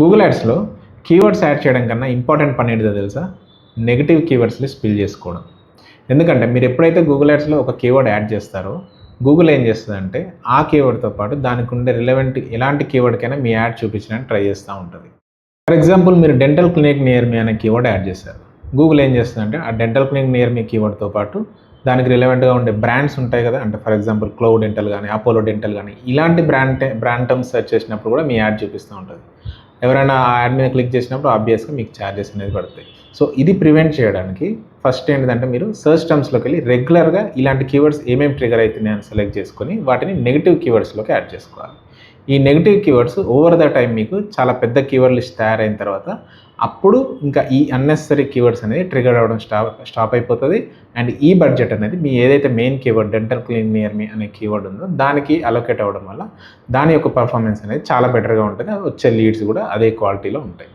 Google యాడ్స్లో keywords add చేయడం కన్నా important పని ఏంటిదో తెలుసా? నెగిటివ్ కీవర్డ్స్ని స్పిల్ చేసుకోవడం. ఎందుకంటే మీరు ఎప్పుడైతే గూగుల్ యాడ్స్లో ఒక కీవర్డ్ యాడ్ చేస్తారో గూగుల్ ఏం చేస్తుందంటే ఆ కీవర్డ్తో పాటు దానికి ఉండే రిలవెంట్ ఎలాంటి కీవర్డ్కైనా మీ యాడ్ చూపించడానికి ట్రై చేస్తూ ఉంటుంది. ఫర్ ఎగ్జాంపుల్ మీరు డెంటల్ క్లినిక్ నియర్ మీ అనే కీవర్డ్ యాడ్ చేశారు. గూగుల్ ఏం చేస్తుందంటే ఆ డెంటల్ క్లినిక్ నియర్ మీ కీవర్డ్తో పాటు దానికి రిలవెంట్గా ఉండే బ్రాండ్స్ ఉంటాయి కదా అంటే ఫర్ ఎగ్జాంపుల్ క్లౌడ్ డెంటల్ కానీ అపోలో డెంటల్ కానీ ఇలాంటి బ్రాండ్ బ్రాండ్ టర్మ్స్ సెర్చ్ చేసినప్పుడు కూడా మీ యాడ్ చూపిస్తూ ఉంటుంది. ఎవరైనా ఆ యాడ్ మీద క్లిక్ చేసినప్పుడు ఆబ్వియస్గా మీకు ఛార్జెస్ అనేది పడతాయి. సో ఇది ప్రివెంట్ చేయడానికి ఫస్ట్ ఏంటంటే మీరు సర్చ్ టర్మ్స్లోకి వెళ్ళి రెగ్యులర్గా ఇలాంటి కీవర్డ్స్ ఏమేమి ట్రిగర్ అవుతున్నాయని సెలెక్ట్ చేసుకొని వాటిని నెగిటివ్ కీవర్డ్స్లోకి యాడ్ చేసుకోవాలి. ఈ negative keywords over the time మీకు చాలా పెద్ద కీవర్డ్ లిస్ట్ తయారైన తర్వాత అప్పుడు ఇంకా ఈ అన్నెసరీ కీవర్డ్స్ అనేది ట్రిగర్ అవ్వడం స్టాప్ స్టాప్ అయిపోతుంది. అండ్ ఈ బడ్జెట్ అనేది మీ ఏదైతే main keyword dental clean near me అనే కీవర్డ్ ఉందో దానికి అలొకేట్ అవ్వడం వల్ల దాని యొక్క పర్ఫార్మెన్స్ అనేది చాలా బెటర్గా ఉంటుంది. వచ్చే లీడ్స్ కూడా అదే క్వాలిటీలో ఉంటాయి.